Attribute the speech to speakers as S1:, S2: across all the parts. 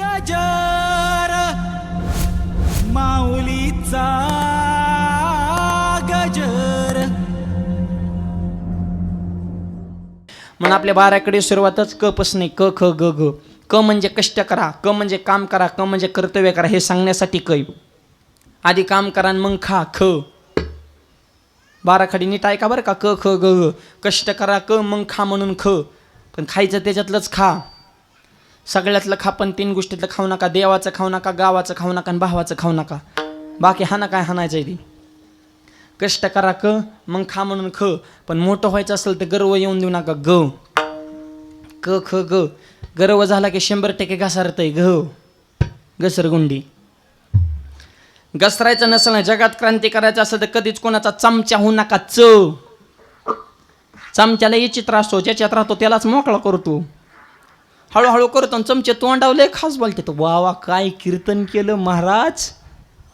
S1: गजर. माऊलीचा गजर.
S2: म्हणून आपल्या बाराकडे सुरुवातच क पसणे क ख ग ग. क म्हणजे कष्ट करा क म्हणजे काम करा क म्हणजे कर्तव्य करा हे सांगण्यासाठी कै. आधी काम करा आणि मग खा ख. बाराखडी नीट ऐका बरं का? क ख ग ग. कष्ट करा क मग खा म्हणून ख. पण खायचं त्याच्यातलंच खा. सगळ्यातलं खा पण तीन गोष्टीतलं खाऊ नका देवाचं खाऊ नका गावाचं खाऊ नका आणि भावाचं खाऊ नका. बाकी हाना काय हाणायचं आहे ती? कष्ट करा क मग खा म्हणून ख पण मोठं व्हायचं असेल तर गर्व येऊन देऊ नका ग. क ख ग. गर्व झाला की शंभर टक्के घसारतय घ. घसरगुंडी घसरायचं नसेल ना जगात क्रांती करायचं असेल तर कधीच कोणाचा चमचा होऊ नका च. चमच्याला चित्र असतो ज्याच्यात राहतो त्यालाच मोकळा करतो. हळूहळू करतो आणि चमचे तोंडावले खास बोलते. तो वा वा काय कीर्तन केलं महाराज?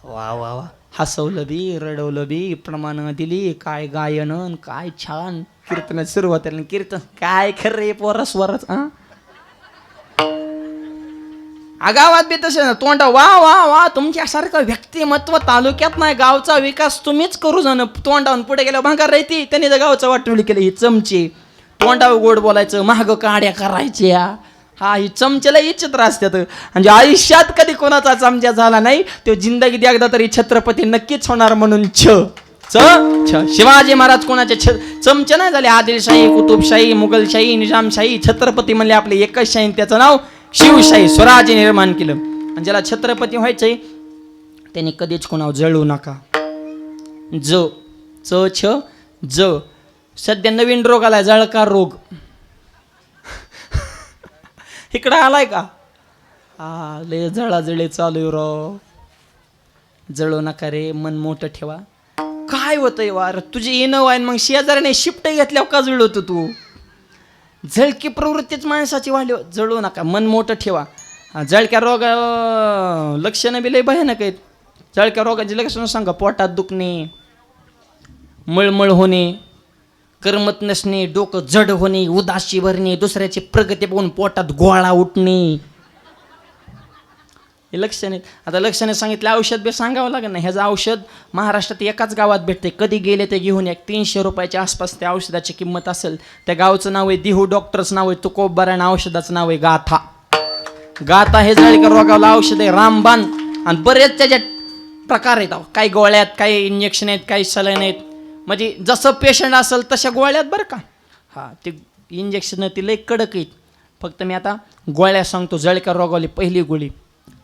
S2: वा वा वा हसवलं बी रडवलं बी प्रमाण दिली काय गायन अन काय छान कीर्तनात सुरुवात कीर्तन काय खरं रे पोरस वरच हा? गावात बी तसे ना वा वा वा तुमच्यासारखं व्यक्तिमत्व तालुक्यात नाही गावचा विकास तुम्हीच करू जाणं. तोंडावून पुढे गेल्या भांगार राहती त्यांनी जर गावचं वाटवली केलं. ही चमचे तोंडावर गोड बोलायचं महाग काड्या करायच्या. हा ही चमचेला छत्र असतात म्हणजे आयुष्यात कधी कोणाचा चमचा झाला नाही तो जिंदगीत एकदा तरी छत्रपती नक्कीच होणार म्हणून छ. च छ. शिवाजी महाराज कोणाचे छ चमचे नाही झाले? आदिलशाही कुतुबशाही मुघलशाही निजामशाही छत्रपती म्हणले आपले एकच शाही त्याचं नाव शिवशाही स्वराज्य निर्माण केलं. आणि ज्याला छत्रपती व्हायचंय त्यांनी कधीच कोणावर जळू नका. ज. च छ. ज. सध्या नवीन रोग आलाय जळकार रोग. तिकडं आलाय का? आ लय जळाजळे चालू राव. जळू नका रे मन मोठं ठेवा. काय होतंय वार? तुझे येणं वाईन मग शेजाऱ्याने शिफ्ट घेतल्यावर का जळवतो तू? झळकी प्रवृत्तीच माणसाची वाढली. जळू नका मन मोठं ठेवा. जळक्या रोग लक्षणं बी लय भयानक आहेत. जळक्या रोगाची लक्षणं सांगा पोटात दुखणे मळमळ होणे. करमत नसणे डोकं जड होणे उदासी भरणे दुसऱ्याची प्रगती पाहून पोटात गोळा उठणे. हे लक्षणे आता लक्षणे सांगितलं औषध बी सांगावं लागेल ना. ह्याचं औषध महाराष्ट्रात एकाच गावात भेटते. कधी गेले ते घेऊन एक तीनशे रुपयाच्या आसपास त्या औषधाची किंमत असेल. त्या गावचं नाव आहे दिहू डॉक्टरचं नाव आहे तुकोबार आणि औषधाचं नाव आहे गाथा. गाथा हे जाळीकर रोगावला औषध आहे रामबाण. आणि बरेच त्याच्यात प्रकार आहेत काही गोळ्यात काही इंजेक्शन आहेत काही सलन आहेत. म्हणजे जसं पेशंट असेल तशा गोळ्यात बरं का? हां ते इंजेक्शन ती लई कडक आहेत. फक्त मी आता गोळ्या सांगतो जळक्या रोगावली पहिली गोळी.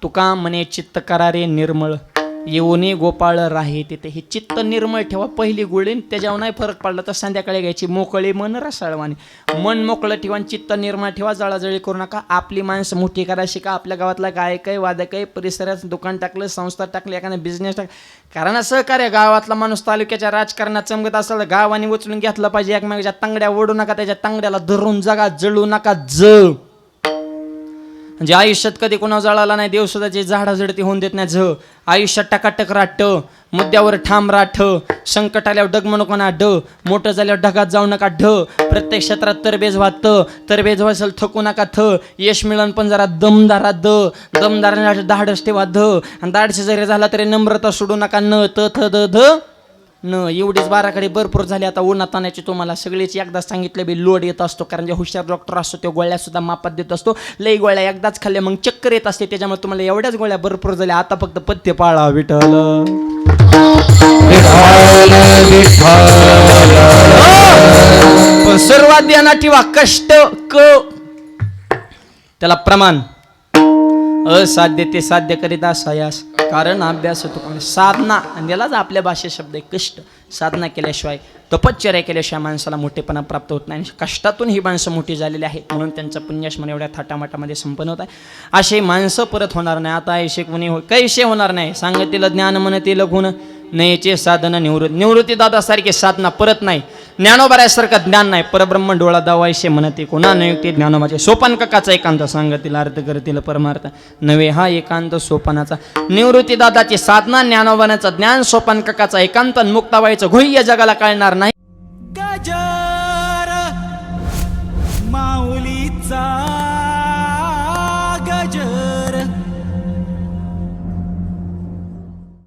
S2: तुका म्हणे चित्त करारे निर्मळ. येऊने गोपाळ राही तिथे हे चित्त निर्मळ ठेवा. पहिली गुळी त्याच्यावर नाही फरक पडला तर संध्याकाळी घ्यायची. मोकळी मन रसाळवाने मन मोकळं ठेवा चित्त निर्मळ ठेवा. जळाजळी करू नका. आपली माणसं मोठी करा शिका. आपल्या गावातला गायक आहे वादक आहे परिसरात दुकान टाकलं संस्था टाकली एखादा बिझनेस टाक. कारण सहकार्य गावातला माणूस तालुक्याच्या राजकारणात चमकत असेल गावाने उचलून घेतलं पाहिजे. एकमेकाच्या तांगड्या ओढू नका त्याच्या तांगड्याला धरून जगा जळू नका जळ. म्हणजे आयुष्यात कधी कोणा जळाला नाही देव सुद्धाची झाडाझडती होऊन देत नाही झ. आयुष्यात टकाटक राट मुद्द्यावर ठाम राठ संकट आल्यावर ढगमणुक ना ड मोठं झाल्यावर ढगात जाऊ नका ढ. प्रत्येक क्षेत्रात तरबेज व्हा तरबेज व्हायचं थकू नका थ. यश मिळन पण जरा दमदारा द दमदारा धाडस ठेवा ध आणि धाडशी जरी झाला तरी नम्रता सोडू नका न त थ द ध. न एवढीच बाराकडे भरपूर झाली. आता उन्हात तुम्हाला सगळेच एकदा सांगितलं बी लोड येत असतो कारण जे हुशार डॉक्टर असतो त्या गोळ्या सुद्धा मापात देत असतो. लई गोळ्या एकदाच खाल्ल्या मग चक्कर येत असते. त्याच्यामुळे तुम्हाला एवढ्याच गोळ्या भरपूर झाल्या. आता फक्त पथ्य पाळा विठल हो! सर्वात ध्यानात ठेवा. कष्ट क त्याला प्रमाण. असाध्य ते साध्य करीत असायास. कारण अभ्यास होतो म्हणजे साधना. आणि यालाच आपल्या भाषेत शब्द आहे कष्ट. साधना केल्याशिवाय तपश्चर्या केल्याशिवाय माणसाला मोठेपणा प्राप्त होत नाही. आणि कष्टातून ही माणसं मोठी झालेली आहे म्हणून त्यांचं पुण्यस्मरण एवढ्या थाटामाटामध्ये संपन्न होत आहे. असे माणसं परत होणार नाही. आता ऐशे कुणी हो कैसे होणार नाही? सांगतील ज्ञान म्हणतील गुण. नयेचे साधन निवृत्त निवृत्ती दादासारखे साधना परत नाही. ज्ञानोबाऱ्यासारखं ज्ञान नाही. परब्रह्म डोळा दावायशे म्हणते कोणा नियुक्ती ज्ञानोबाचे म्हणजे सोपनककाचा एकांत सांगतील अर्थ करतील परमार्थ. नवे हा एकांत सोपानाचा. निवृत्ती दादाची साधना ज्ञानोबाण्याचं ज्ञान सोपानककाचा एकांत आणि मुक्ताबाईचं घोह्य जगाला कळणार नाही.
S1: माऊलीचा